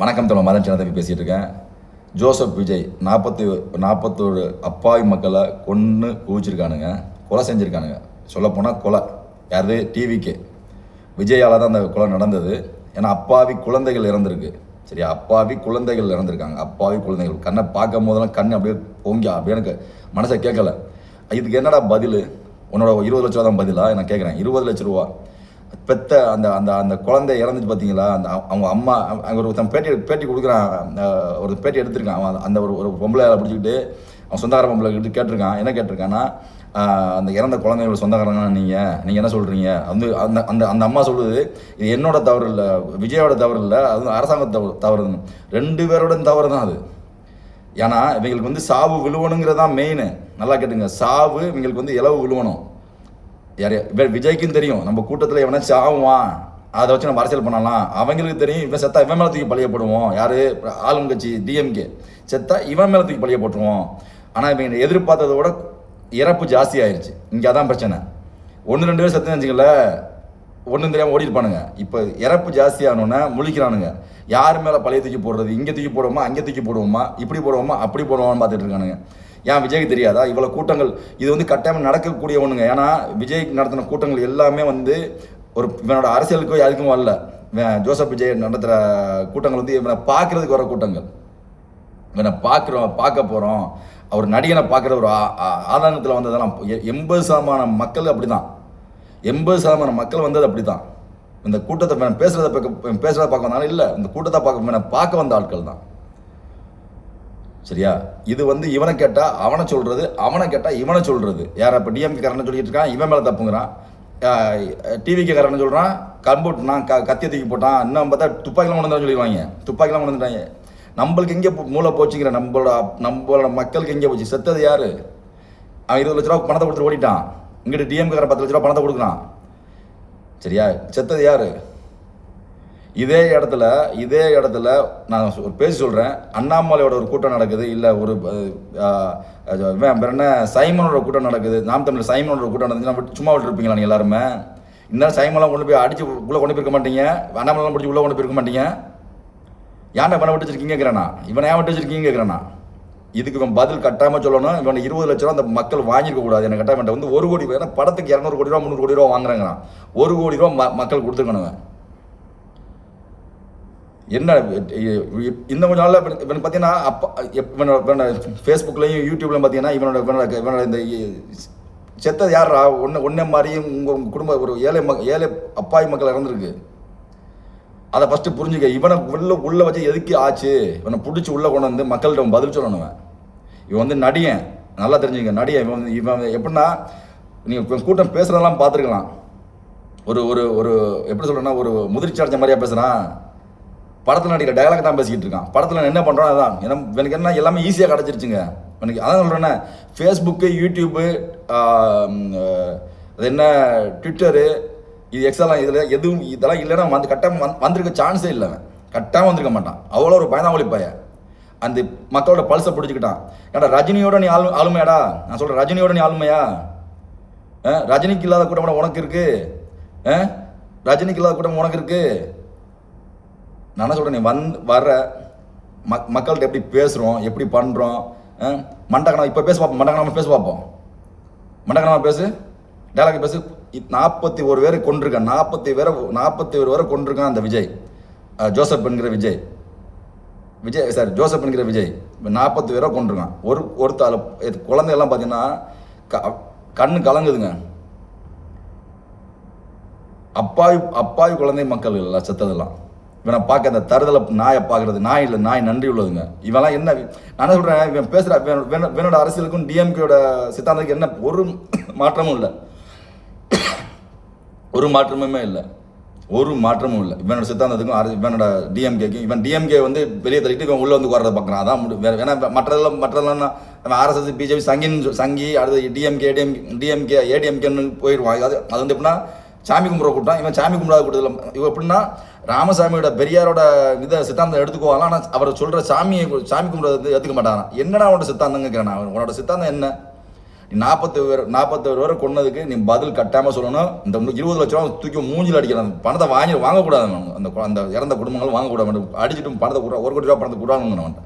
வணக்கம் தோழர் மதன் சின்னதம்பி பேசிகிட்டு இருக்கேன். ஜோசப் விஜய் நாற்பத்தி நாற்பத்தோரு அப்பாவி மக்களை கொன்று குவிச்சிருக்கானுங்க. கொலை செஞ்சுருக்கானுங்க. சொல்லப்போனால் கொலை. யாரு டிவிக்கு விஜயால் தான் அந்த கொலை நடந்தது. ஏன்னா அப்பாவி குழந்தைகள் இறந்துருக்கு. சரியா? அப்பாவி குழந்தைகள் இறந்துருக்காங்க. அப்பாவி குழந்தைகள். கண்ணை பார்க்கும் போதெல்லாம் கண் அப்படியே பொங்கி அப்படியே எனக்கு மனசை கேட்கல. இதுக்கு என்னடா பதில்? உன்னோட இருபது லட்ச ரூபா தான் பதிலாக நான் கேட்குறேன். இருபது லட்ச ரூபா. பெத்த அந்த அந்த அந்த குழந்தை இறந்துச்சு பார்த்தீங்களா அந்த அவங்க அம்மா அங்கே ஒருத்தன் பேட்டி பேட்டி கொடுக்குறான். ஒரு பேட்டி எடுத்திருக்கான். அவன் அந்த ஒரு ஒரு பொம்பளை பிடிச்சிக்கிட்டு அவன் சொந்தக்கார பொம்பளை கிட்ட கேட்டிருக்கான். என்ன கேட்டிருக்கான்னா அந்த இறந்த குழந்தையோட சொந்தக்காரங்க நீங்கள் நீங்கள் என்ன சொல்கிறீங்க வந்து அந்த அந்த அந்த அம்மா சொல்லுது இது என்னோட தவறு இல்லை விஜயோட தவறு இல்லை அது அரசாங்க தவறு தவறு ரெண்டு பேரோட தவறு தான் அது. ஏன்னா இவங்களுக்கு வந்து சாவு விழுவணுங்கிறது தான் மெயின் நல்லா கேட்டுங்க. சாவு இவங்களுக்கு வந்து இலவு விழுவணும். யார் வி- விஜய்க்கும் தெரியும். நம்ம கூட்டத்தில் எவனா சாவான் அதை வச்சு நம்ம அரசியல் பண்ணலாம். அவங்களுக்கு தெரியும் இவன் செத்தா இவன் மேலே தூக்கி பழிய போடுவோம் யார்? ஆளும் கட்சி டிஎம்கே செத்தா இவன் மேலே தூக்கி பழிய போட்டுருவோம் ஆனால் இவங்க எதிர்பார்த்ததை விட இறப்பு ஜாஸ்தி ஆயிடுச்சு இங்கே அதான் பிரச்சனை. ஒன்று ரெண்டு பேர் செத்துன்னு வச்சுங்களேன் ஒன்றும் தெரியாமல் ஓடிருப்பானுங்க இப்போ இறப்பு ஜாஸ்தி ஆனோன்னே முழிக்கிறானுங்க. யார் மேலே பழைய தூக்கி போடுறது? இங்கே தூக்கி போடுவோமா? அங்கே தூக்கி போடுவோமா? இப்படி போடுவோமா? அப்படி போடுவோமான்னு பார்த்துட்டு இருக்கானுங்க. ஏன் விஜய்க்கு தெரியாதா? இவ்வளோ கூட்டங்கள் இது வந்து கட்டாயம் நடக்கக்கூடிய ஒன்றுங்க ஏன்னா விஜய் நடத்தின கூட்டங்கள் எல்லாமே வந்து ஒரு இவனோட அரசியலுக்கோ யாருக்கும் வரல. ஜோசப் விஜய் நடத்துகிற கூட்டங்கள் வந்து இவனை பார்க்கறதுக்கு வர கூட்டங்கள். இவனை பார்க்குறோம் பார்க்க போகிறோம் அவர் நடிகனை பார்க்குற ஒரு ஆ- வந்ததெல்லாம் எ- எண்பது சதமான மக்கள் அப்படி தான் எண்பது சதமான மக்கள் வந்தது அப்படி தான் இந்த கூட்டத்தை பேசுகிறத பார்க்க பேசுகிறத பார்க்க வந்தாலும் இல்லை. இந்த கூட்டத்தை பார்க்க பார்க்க வந்த ஆட்கள் தான். சரியா? இது வந்து இவனை கேட்டால் அவனை சொல்கிறது அவனை கேட்டால் இவனை சொல்கிறது யார் இப்போ டிஎம்கே காரனை சொல்லிட்டு இருக்கான்? இவன் மேலே தப்புங்கிறான் டிவிக்கு காரனை சொல்கிறான் கம்பூட் நான் க கத்திய தூக்கி போட்டான். இன்னும் பார்த்தா துப்பாக்கிலாம் கொண்டு சொல்லிடுவாங்க. துப்பாக்கிலாம் கொண்டு வந்துட்டாங்க. நம்மளுக்கு எங்கே மூளை போச்சுங்கிற நம்மளோட நம்மளோட மக்களுக்கு எங்கே போச்சு? செத்தது யார்? அவன் இருபது லட்ச ரூபா பணத்தை கொடுத்துட்டு ஓடிட்டான். இங்கிட்டு டிஎம்கே காரன் பத்து லட்ச ரூபா பணத்தை கொடுக்குறான். சரியா? செத்தது யாரு? இதே இடத்துல இதே இடத்துல நான் ஒரு பேசி சொல்கிறேன் அண்ணாமலையோட ஒரு கூட்டம் நடக்குது இல்லை ஒரு என்ன? சைமனோட கூட்டம் நடக்குது. நாம் தமிழ் சைமனோட கூட்டம் நடந்துச்சுன்னா சும்மா விட்டுருப்பீங்களா நீங்கள் எல்லாருமே? இந்த சைமெல்லாம் கொண்டு போய் அடிச்சு உள்ளே கொண்டு போயிருக்க மாட்டீங்க? அண்ணாமலாம் பிடிச்சி உள்ளே கொண்டு போயிருக்க மாட்டீங்க? ஏன்டா இவனை விட்டு வச்சிருக்கீங்கிறேனா இவனை ஏன் விட்டு வச்சிருக்கீங்கிறேனா இதுக்கு இவன் பதில் கட்டாமல் சொல்லணும். இவன் இருபது லட்ச ரூபா அந்த மக்கள் வாங்கியிருக்க கூடாது. எனக்கு கட்டாயம் வந்து ஒரு கோடி ஏன்னா படத்துக்கு இரநூறு கோடி ரூபா முந்நூறு கோடி ரூபா வாங்குறாங்கண்ணா. ஒரு கோடி ரூபா ம- மக்கள் கொடுத்துருக்கணுங்க என்ன இந்த கொஞ்ச நாளில் இவன் பார்த்தீங்கன்னா அப்பா இவனோட இவனோட ஃபேஸ்புக்லையும் யூடியூப்லையும் பார்த்தீங்கன்னா இவனோட இவனோட இவனோட இந்த செத்தது யாரா ஒன்று ஒன்றே மாதிரியும் உங்கள் உங்கள் குடும்ப ஒரு ஏழை மக் ஏழை அப்பாய் மக்கள் இறந்துருக்கு. அதை ஃபஸ்ட்டு புரிஞ்சுக்க. இவனை உள்ளே உள்ளே வச்சு எதுக்கு ஆச்சு? இவனை பிடிச்சி உள்ளே கொண்டு வந்து மக்கள்கிட்ட அவன் பதில் சொல்லணும் இவன். வந்து நடிகன். நல்லா தெரிஞ்சுக்க நடிகன். இவன் வந்து இவன் எப்படின்னா நீங்கள் கூட்டம் பேசுகிறதெல்லாம் பார்த்துருக்கலாம். ஒரு ஒரு ஒரு எப்படி சொல்கிறேன்னா ஒரு முதிர்ச்சி அடைஞ்ச மாதிரியா பேசுகிறான் படத்தில் நடிக்கிற டயலாக் தான் பேசிக்கிட்டு இருக்கான். படத்தில் என்ன பண்ணுறோம் அதான். என்ன எனக்கு என்ன எல்லாமே ஈஸியாக கிடச்சிருச்சுங்க. எனக்கு அதான் சொல்கிறேன்னே ஃபேஸ்புக்கு யூடியூப்பு அது என்ன ட்விட்டரு இது எக்ஸாம் இதில் எதுவும் இதெல்லாம் இல்லைன்னா வந்து கட்டாயம் வந்து வந்திருக்க சான்ஸே இல்லை அவன். கட்டாயம் வந்திருக்க மாட்டான். அவ்வளோ ஒரு பயந்தாமொழி பையன். அந்த மக்களோட பல்ஸை பிடிச்சிக்கிட்டான். ஏடா ரஜினியோட நீ ஆளு ஆளுமையாடா? நான் சொல்கிறேன் ரஜினியோட நீ ஆளுமையா? ஆ? ரஜினிக்கு இல்லாத கூட்டம் உனக்கு இருக்குது ஆ? ரஜினிக்கு இல்லாத கூட்டம் உனக்கு இருக்குது நான் என்ன சொல்கிறேன் நீ வந்து வர மக் மக்கள்கிட்ட எப்படி பேசுகிறோம் எப்படி பண்ணுறோம் மண்டகனம் இப்போ பேச பார்ப்போம் மண்டகனமாக பேச பார்ப்போம் மண்டகனமாக பேசு டேலாக் பேசு. நாற்பத்தி ஒரு பேரை கொண்டிருக்கான் நாற்பத்தி பேரை நாற்பத்தி ஒரு பேரை கொண்டிருக்கான் அந்த விஜய். ஜோசப் என்கிற விஜய். விஜய் சார் ஜோசப் என்கிற விஜய். இப்போ நாற்பத்தி பேரை கொண்டிருக்கான் ஒரு ஒருத்தால் குழந்தையெல்லாம் பார்த்தீங்கன்னா க கண்ணு கலங்குதுங்க. அப்பாவி அப்பாவி குழந்தை மக்கள் இல்லை செத்ததெல்லாம். இவனை பார்க்க அந்த தருதலை நாயை பார்க்கறது நாய் இல்லை நாய் நன்றி உள்ளதுங்க. இவெல்லாம் என்ன நான் என்ன சொல்கிறேன் இவன் பேசுகிற இவனோட அரசியலுக்கும் டிஎம்கேயோட சித்தாந்தத்துக்கு என்ன ஒரு மாற்றமும் இல்லை. ஒரு மாற்றமுமே இல்லை. ஒரு மாற்றமும் இல்லை. இவனோட சித்தாந்தத்துக்கும் அரசு இவனோட டிஎம்கேக்கும் இவன் டிஎம்கே வந்து வெளியே தள்ளிட்டு இவன் உள்ளே வந்து உட்காரத பார்க்குறான். அதான் முடி வேற ஏன்னா மற்றதெல்லாம் மற்றதெல்லாம் அவன் ஆர்எஸ்எஸ் பிஜேபி சங்கின்னு சொ- சங்கி அடுத்து டிஎம்கே ஏடிஎம் டிஎம்கே ஏடிஎம்கேன்னு போயிடுவான். அது அது வந்து எப்படின்னா சாமி கும்பிட கூட்டம் இவன் சாமி கும்பிடாத கூட்டத்தில் இவன் எப்படின்னா ராமசாமியோட பெரியாரோட இதை சித்தாந்தம் எடுத்துக்குவாங்க ஆனால் அவர் சொல்கிற சாமியை சாமி கும்பிட்றது வந்து ஏற்றுக்க மாட்டாங்க என்னடா அவனோட சித்தாந்தம் கேட்குறான் அவன் உன்னோட சித்தாந்தம் என்ன? நீ நாற்பத்தி பேர் நாற்பத்தோரு பேரை கொன்னதுக்கு நீ பதில் கட்டாமல் சொல்லணும். இந்த இருபது லட்ச ரூபா தூக்கி மூஞ்சில் அடிக்கிறான். பணத்தை வாங்கி வாங்கக்கூடாது அவன். அந்த அந்த இறந்த குடும்பங்கள் வாங்கக்கூடாது அடிச்சுட்டு பணத்தை கூட ஒரு கோடி ரூபா பணத்தை கூடாதுங்க அவன்கிட்ட.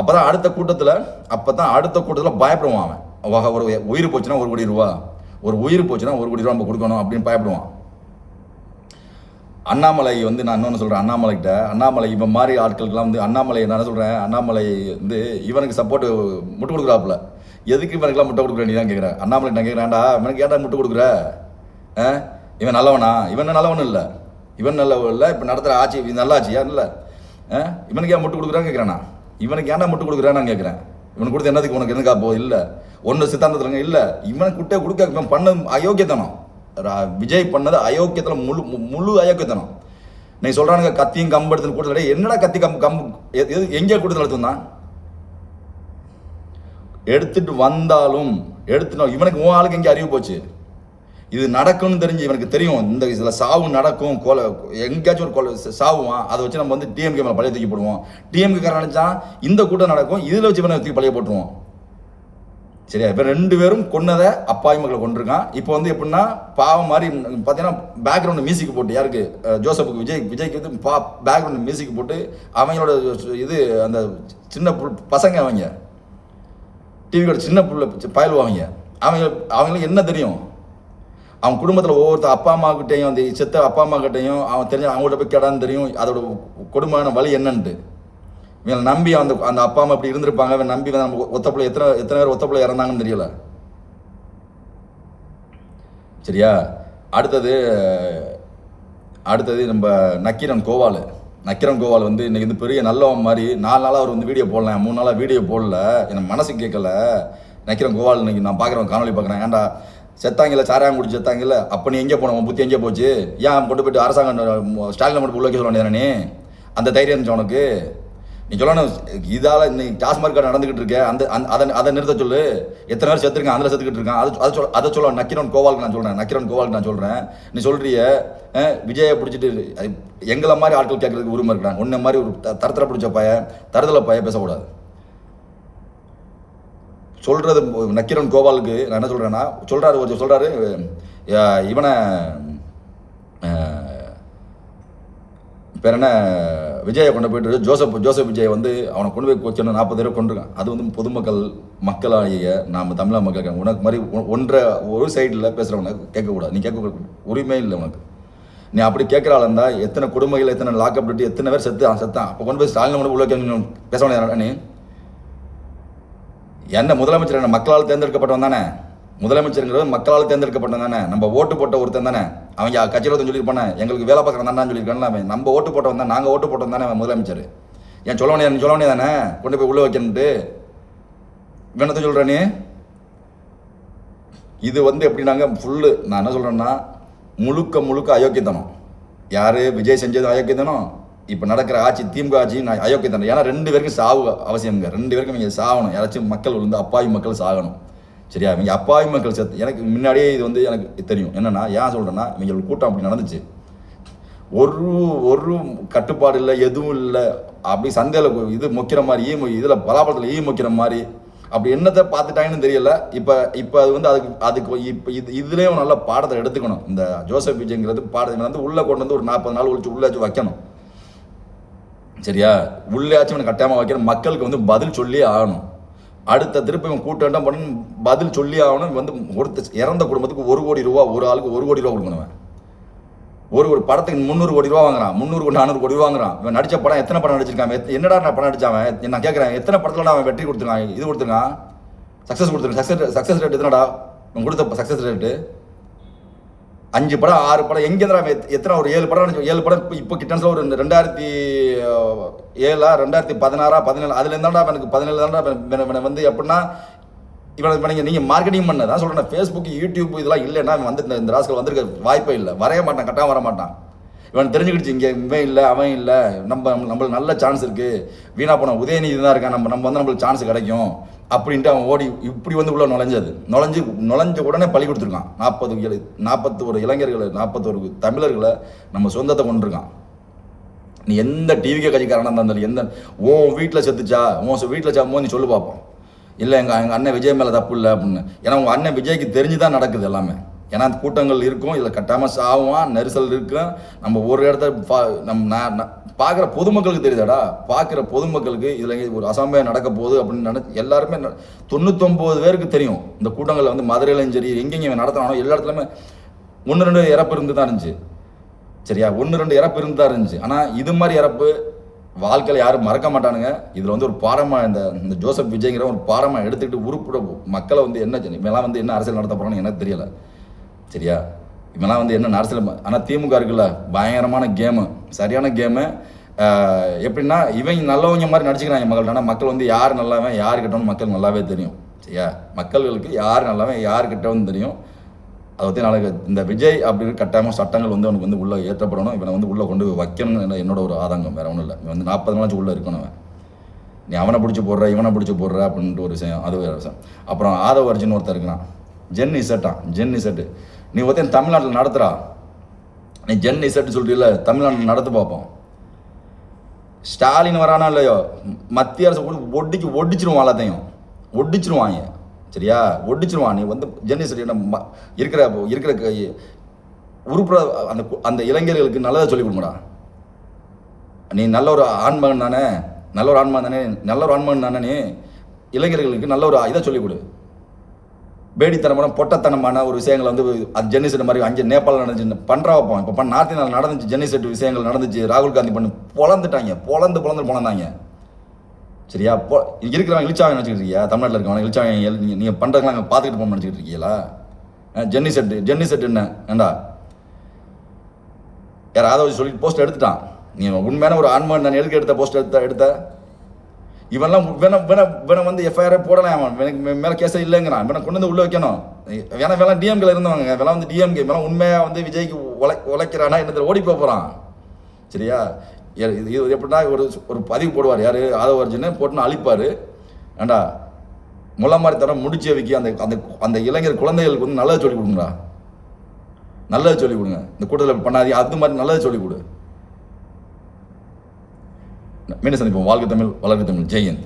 அப்போ தான் அடுத்த கூட்டத்தில் அப்போ தான் அடுத்த கூட்டத்தில் பயப்படுவான் அவன். ஒரு உயிர் போச்சுன்னா ஒரு கோடி ரூபா. ஒரு உயிர் போச்சுன்னா ஒரு கோடி ரூபா நம்ம கொடுக்கணும் அப்படின்னு பயப்படுவான். அண்ணாமலை வந்து நான் இன்னொன்று சொல்கிறேன் அண்ணாமலைகிட்ட. அண்ணாமலை இவன் மாதிரி ஆட்களுக்கெல்லாம் வந்து அண்ணாமலை நான் சொல்கிறேன் அண்ணாமலை வந்து இவனுக்கு சப்போர்ட்டு முட்டு கொடுக்குறாப்புல. எதுக்கு இவனுக்குலாம் முட்டை கொடுக்குற நீ தான் கேட்குறேன் அண்ணாமலை நான் கேட்குறேன்டா இவனுக்கு ஏன்டா முட்டு கொடுக்குற? ஆ? இவன் நல்லவனா? இவன் நல்லவன் இல்லை. இவன் நல்லவன் இல்லை இப்போ நடத்துகிற ஆட்சி இது நல்ல ஆட்சியா இல்லை. ஆ? இவனுக்கு ஏன் முட்டு கொடுக்குறான்னு கேட்குறானா இவனுக்கு ஏன்டா முட்டு கொடுக்குறான்னு நான் கேட்குறேன் இவனுக்கு கொடுத்து என்னதுக்கு உனக்கு எதுக்கா போ இல்லை. ஒன்று சித்தாந்தத்துலங்க இல்லை. இவனுக்கு குட்டே கொடுக்க இவன் பண்ண அயோக்கியத்தனம். ரா- விஜய் பண்ணது அயோக்கியத்தில் முழு மு- முழு அயோக்கியத்தனம். நீ சொல்கிறானுங்க கத்தியும் கம்பு எடுத்து கூட்டத்தில் என்னடா கத்தி கம்பு கம்பு எ- எது எங்கே கொடுத்து நடத்துந்தான் எடுத்துட்டு வந்தாலும் எடுத்துனோம் இவனுக்கு உன் ஆளுக்கு எங்கே அறிவு போச்சு. இது நடக்கும்னு தெரிஞ்சு இவனுக்கு தெரியும். இந்த இதில் சாவு நடக்கும் கொலை எங்கேயாச்சும் ஒரு கொலை சாவுவான். அதை வச்சு நம்ம வந்து டிஎம்கே மேலே பழைய தூக்கி போடுவோம். டிஎம்கே காரன் நினச்சா இந்த கூட்டம் நடக்கும் இதில் வச்சு இவனை தூக்கி பழைய போட்டுருவோம். சரியா? இப்போ ரெண்டு பேரும் கொன்னதை அப்பாவி மக்களை கொண்டிருக்கான் இப்போ வந்து எப்படின்னா பாவம் மாதிரி பார்த்தீங்கன்னா பேக்ரவுண்டு மியூசிக் போட்டு யாருக்கு? ஜோசப்புக்கு விஜய் விஜய்க்கு வந்து பா பேக்ரவுண்டு மியூசிக் போட்டு அவங்களோட இது அந்த சின்ன பசங்க அவங்க. டிவியோட சின்ன புள்ள பயில்வாங்க. அவங்க அவங்களுக்கு என்ன தெரியும்? அவன் குடும்பத்தில் ஒவ்வொருத்தர் அப்பா அம்மாக்கிட்டையும் அந்த செத்த அப்பா அம்மாக்கிட்டையும் அவன் தெரிஞ்ச அவங்கள்ட்ட போய் கேடான்னு தெரியும் அதோட கொடுமையான வழி என்னன்ட்டு. இவனை நம்பி அந்த அந்த அப்பா அம்மா இப்படி இருந்திருப்பாங்க இவன் நம்பி நம்ம ஒத்தப்பிள்ளை எத்தனை எத்தனை பேர் ஒத்தப்பிள்ளை இறந்தாங்கன்னு தெரியல. சரியா? அடுத்தது அடுத்தது நம்ம நக்கீரன் கோவால். நக்கீரன் கோவால் வந்து இன்றைக்கி வந்து பெரிய நல்லவன் மாதிரி நாலு நாளாக அவர் வந்து வீடியோ போடல மூணு நாளாக வீடியோ போடல. எனக்கு மனசு கேட்கல. நக்கீரன் கோவால் இன்றைக்கி நான் பார்க்குறேன் காணொலி பார்க்குறேன் ஏன்டா செத்தாங்கல்ல சாராயம் குடிச்சு செத்தாங்கல்ல அப்போ நீ எங்கே போனோம் புத்தி எங்கே போச்சு? ஏன் கொண்டு போயிட்டு அரசாங்கம் ஸ்டாலின் மட்டும் உள்ள வைக்க சொல்ல நீ? அந்த தைரியம் இருந்துச்சு உனக்கு? நீ சொல்லணும் இதால இன்னைக்கு டாஸ்மார்க் கடை நடந்துகிட்டு இருக்க. அந்த அந்த- அதை அதை நிறுத்த சொல்லு. எத்தனை பேர் செத்துருக்கான் அதில் செத்துக்கிட்டு இருக்கான் அது அதை சொல்ல அதை சொல்ல நக்கிரன் கோவாலுக்கு நான் சொல்கிறேன் நக்கிரன் கோவாலுக்கு நான் சொல்கிறேன் நீ சொல்கிறிய விஜயை பிடிச்சிட்டு எங்களை மாதிரி ஆட்கள் கேட்குறதுக்கு உரிமை இருக்கிறாங்க உன்ன மாதிரி ஒரு தரத்தில் பிடிச்ச பய தரத்தில் பய பேசக்கூடாது. சொல்கிறது நக்கிரன் கோபாலுக்கு நான் என்ன சொல்கிறேன்னா சொல்கிறாரு ஒரு சொல்கிறாரு இவனை பேர் என்ன விஜயை கொண்டு போயிட்டு ஜோசப் ஜோசப் விஜய் வந்து அவனை கொண்டு போய் கொச்சணும் நாற்பது பேர் கொண்டிருக்கான் அது வந்து பொதுமக்கள் மக்களாகிய நாம் தமிழக மக்கள் உனக்கு மாதிரி ஒ- ஒன்றை ஒரு சைடில் பேசுகிறவனை கேட்கக்கூடாது. நீ கேட்க உரிமை இல்லை உனக்கு. நீ அப்படி கேட்குறாள் இருந்தால் எத்தனை குடும்பங்கள் எத்தனை லாக்அப் எத்தனை பேர் செத்து செத்தான். அப்போ கொண்டு போய் ஸ்டாலின் கொண்டு உள்ள பேச வேண்டிய நீ என்ன முதலமைச்சர் என்ன மக்களால் தேர்ந்தெடுக்கப்பட்டவன் தானே? முதலமைச்சருங்கிறது மக்களால் தேர்ந்தெடுக்கப்பட்டவன் தானே? நம்ம ஓட்டு போட்ட ஒருத்தன் தானே? அவங்க கட்சியில் ஒருத்தன் சொல்லியிருப்பானே? எங்களுக்கு வேலை பார்க்குறேன் தானே சொல்லியிருக்கான அவன்? நம்ம ஓட்டு போட்டவன் தான் நாங்கள் ஓட்டு போட்டவன் தானே அவன் முதலமைச்சர்? ஏன் சொல்ல வேண்டிய சொல்ல வேண்டிய தானே? கொண்டு போய் உள்ளே வைக்கணுட்டு வேணத்தை சொல்கிற இது வந்து எப்படின்னாங்க ஃபுல்லு நான் என்ன சொல்கிறேன்னா முழுக்க முழுக்க அயோக்கியத்தனம். யார் விஜய் செஞ்சது அயோக்கியத்தனம்? இப்போ நடக்கிற ஆட்சி திமுக ஆட்சி நான் அயோக்கியத்தனம் ஏன்னா ரெண்டு பேருக்கும் சாவு அவசியம்ங்க. ரெண்டு பேருக்கும் இங்கே சாகணும். யாராச்சும் மக்கள் வந்து அப்பாவி மக்கள் சாகணும். சரியா? இவங்க அப்பாவி மக்கள் செத்து எனக்கு முன்னாடியே இது வந்து எனக்கு தெரியும். என்னென்னா ஏன் சொல்கிறேன்னா இவங்க கூட்டம் அப்படி நடந்துச்சு. ஒரு ஒரு கட்டுப்பாடு இல்லை எதுவும் இல்லை. அப்படி சந்தையில் இது மொக்கிற மாதிரி ஈ மொ- இதில் பலாப்பழத்தில் ஈ மொக்கிற மாதிரி. அப்படி என்னத்தை பார்த்துட்டாங்கன்னு தெரியல. இப்போ இப்போ அது வந்து அதுக்கு அதுக்கு இப்போ இது இதுலேயும் நல்ல பாடத்தை எடுத்துக்கணும். இந்த ஜோசப் விஜய்ங்கிறது பாடத்தை வந்து உள்ளே கொண்டு வந்து ஒரு நாற்பது நாள் ஒழிச்சு உள்ளே வச்சு வைக்கணும். சரியா? உள்ளேயாச்சும் இவனை கட்டாயமாக வைக்கிற மக்களுக்கு வந்து பதில் சொல்லி ஆகணும். அடுத்த திருப்பி இவன் கூட்டம் பண்ணி பதில் சொல்லி ஆகணும். வந்து ஒருத்த இறந்த குடும்பத்துக்கு ஒரு கோடி ரூபா ஒரு ஆளுக்கு ஒரு கோடி ரூபா கொடுக்கணும் ஒரு ஒரு படத்துக்கு முந்நூறு கோடி ரூபா வாங்குறான். முந்நூறு நானூறு கோடி ரூபா வாங்குறான். இவன் நடித்த படம் எத்தனை படம் நடிச்சிருக்கான்? என்னடா நான் படம் நடிச்சாவன் நான் கேட்குறேன் எத்தனை படத்துல அவன் வெற்றி கொடுத்துருக்கான்? இது கொடுத்துருக்கான்? சக்ஸஸ் கொடுத்துருக்கான். சக்ஸஸ் சக்ஸஸ் ரேட் எத்தனடா இவன் கொடுத்த சக்ஸஸ் ரேட்டு அஞ்சு படம் ஆறு படம் எங்கேருந்து எத்தனை ஒரு ஏழு படம் ஏழு படம் இப்போ இப்போ கிட்டன்ஸில் ஒரு ரெண்டாயிரத்தி ஏழா ரெண்டாயிரத்தி பதினாறா பதினேழு அதுலேருந்தாண்டா எனக்கு பதினேழு தாண்டா வந்து எப்படின்னா இவன் இப்போ நீங்கள் நீங்கள் மார்க்கெட்டிங் பண்ண. தான் சொல்கிறேன் ஃபேஸ்புக் யூடியூப் இதெல்லாம் இல்லைன்னா இவன் வந்து இந்த- இந்த ராஸ்கல் வந்திருக்க வாய்ப்பே இல்லை. வரைய மாட்டான் கட்டாக வர மாட்டான். இவன் தெரிஞ்சுக்கிடுச்சு இங்கே இவன் இல்லை அவன் இல்லை. நம்ம நம்மளுக்கு நல்ல சான்ஸ் இருக்குது வீணா போன உதயநிதி தான் இருக்கான். நம்ம நம்ம வந்து நம்மளுக்கு சான்ஸ் கிடைக்கும். அப்படின்ட்டு அவன் ஓடி இப்படி வந்து உள்ளே நுழைஞ்சது. நுழைஞ்சு நுழைஞ்ச உடனே பழி கொடுத்துருக்கான். நாற்பது நாற்பத்தி ஒரு இளைஞர்களை நாற்பத்தொரு தமிழர்களை நம்ம சொந்தத்தை கொண்டிருக்கான் நீ எந்த டிவிக்கே கட்சிக்காரனாக இருந்தாலும் எந்த ஓ வீட்டில் செத்துச்சா? உன் வீட்டில் சா நீ சொல்லு பார்ப்போம் இல்லை எங்கள் எங்கள் அண்ணன் விஜய் மேலே தப்பு இல்லை அப்படின்னு. ஏன்னா உங்கள் அண்ணன் விஜய்க்கு தெரிஞ்சு தான் நடக்குது எல்லாமே. ஏன்னா அந்த கூட்டங்கள் இருக்கும் இதில் கட்டாமல் சாவான் நெரிசல் இருக்கும். நம்ம ஒரு இடத்த பா நம்ம நான் பார்க்குற பொதுமக்களுக்கு தெரியுதாடா? பார்க்குற பொதுமக்களுக்கு இதில் ஒரு அசம்பவம் நடக்க போகுது அப்படின்னு நினச்சி எல்லாருமே தொண்ணூத்தொம்பது பேருக்கு தெரியும். இந்த கூட்டங்களில் வந்து மதுரையிலும் சரி எங்கெங்கே நடத்தினாலும் எல்லா இடத்துலையுமே ஒன்று ரெண்டு இறப்பு இருந்து தான் இருந்துச்சு. சரியா? ஒன்று ரெண்டு இறப்பு இருந்து தான் இருந்துச்சு. ஆனால் இது மாதிரி இறப்பு வாழ்க்கையில் யாரும் மறக்க மாட்டானுங்க. இதில் வந்து ஒரு பாரமாக இந்த இந்த ஜோசப் விஜய்ங்கிற ஒரு பாரமாக எடுத்துக்கிட்டு உருப்பிட மக்களை வந்து என்ன செய்யணும்? வந்து என்ன அரசியல் நடத்த போகிறான்னு எனக்கு தெரியலை. சரியா? இவன்லாம் வந்து என்ன அரசியல் ஆனால் திமுக இருக்குல்ல பயங்கரமான கேமு சரியான கேமு எப்படின்னா இவங்க நல்லவங்க மாதிரி நடிச்சுக்கிறாங்க மக்கள் ஆனால் மக்கள் வந்து யார் நல்லவன் யார் கிட்டவன் மக்கள் நல்லாவே தெரியும். சரியா? மக்களுக்கு யார் நல்லவன் யார் கிட்டவன் தெரியும். அதை பற்றி நாளைக்கு இந்த விஜய் அப்படிங்கிற கட்டாயமாக சட்டங்கள் வந்து அவனுக்கு வந்து உள்ளே ஏற்றப்படணும். இவனை வந்து உள்ளே கொண்டு போய் வைக்கணும்னு என்னோட ஒரு ஆதங்கம். வேறு ஒன்றும் இல்லை. இவன் வந்து நாற்பது நாளாச்சும் உள்ளே இருக்கணும் அவன். நீ அவனை பிடிச்சி போடுற இவனை பிடிச்சி போடுற அப்படின்ட்டு ஒரு விஷயம். அது ஒரு விஷயம். அப்புறம் ஆதவ அர்ஜுன் ஒருத்தர் இருக்கிறான் ஜென் இசட்டான் ஜென் இசட்டு. நீ ஒருத்தன் தமிழ்நாட்டில் நடத்துகிறா நீ ஜென் இசட்டு சொல்றீல்ல தமிழ்நாட்டில் நடத்து பார்ப்போம். ஸ்டாலின் வரானா இல்லையோ? மத்திய அரசு ஒடிக்கு ஒட்டிக்கு ஒடிச்சிருவான் எல்லாத்தையும். ஒடிச்சிருவாங்க சரியா? ஒடிச்சிருவான். நீ வந்து ஜென் இசட்டு என்ன ம- இருக்கிற இருக்கிற க- உருப்புற அந்த அந்த இளைஞர்களுக்கு நல்லதாக சொல்லிக் கொடுங்கடா. நீ நல்ல ஒரு ஆண்மகன் தானே? நல்ல ஒரு ஆண்மகன் தானே? நல்ல ஒரு ஆண்மகன் தானே நீ? இளைஞர்களுக்கு நல்ல ஒரு இதை சொல்லிக் கொடு. பேடித்தனமான பொட்டத்தனமான ஒரு விஷயங்களை வந்து அது ஜென்னிசெட் மாதிரி அஞ்சு நேபாளில் நடந்துச்சு பண்ணுறா வைப்போம் இப்போ பண்ண நார்த் இந்தியாவில் நடந்துச்சு ஜென்னிசெட் விஷயங்கள் நடந்துச்சு ராகுல் காந்தி பண்ணி பொழந்துட்டாங்க பொழந்து பொழந்து பொழந்தாங்க. சரியா? பொ இருக்கிறவங்க இழிச்சாங்க நினச்சிக்கிட்டு இருக்கியா? தமிழ்நாட்டில் இருக்கவங்க இழிச்சாங்க நீங்கள் பண்ணுறதுலாம் அங்கே பார்த்துக்கிட்டு போக நினச்சிக்கிட்டு இருக்கீங்களா? ஜென்னி செட்டு ஜென்னி செட் என்ன? ஏண்டா? யாராவது சொல்லிட்டு போஸ்ட் எடுத்துட்டான். நீ உண்மையான ஒரு ஆண்மகன் நான் எதுக்கு எடுத்த போஸ்ட் எடுத்த எடுத்த இவன்லாம் வேணா வேணா வேணா வந்து எஃப்ஐஆரே போடலாம் அவன். எனக்கு மேலே கேஸே இல்லைங்கிறான். வேணா கொண்டு வந்து உள்ளே வைக்கணும். வேணா வேணா டிஎம்கேல இருந்தவங்க. வேணா வந்து டிஎம்கே வேணா உண்மையாக வந்து விஜய்க்கு உழை உழைக்கிறானா என்னத்துல ஓடி போகிறான் சரியா? எ- இது எப்படின்னா ஒரு ஒரு பதிவு போடுவார். யார்? ஆதவ அர்ஜுன்னு போட்டுன்னு அழிப்பார். ஏண்டா? முள்ள மாதிரி தரம் முடிச்சு வைக்க அந்த அந்த அந்த இளைஞர் குழந்தைகளுக்கு வந்து நல்லதை சொல்லி கொடுங்கடா. நல்லதை சொல்லி கொடுங்க. இந்த கூட்டத்தில் பண்ணாதீங்க. அது மாதிரி நல்லதை சொல்லி கொடு. மீண்டும் சந்திப்போம். வாழ்க தமிழ் வளர்க தமிழ். ஜெயந்த்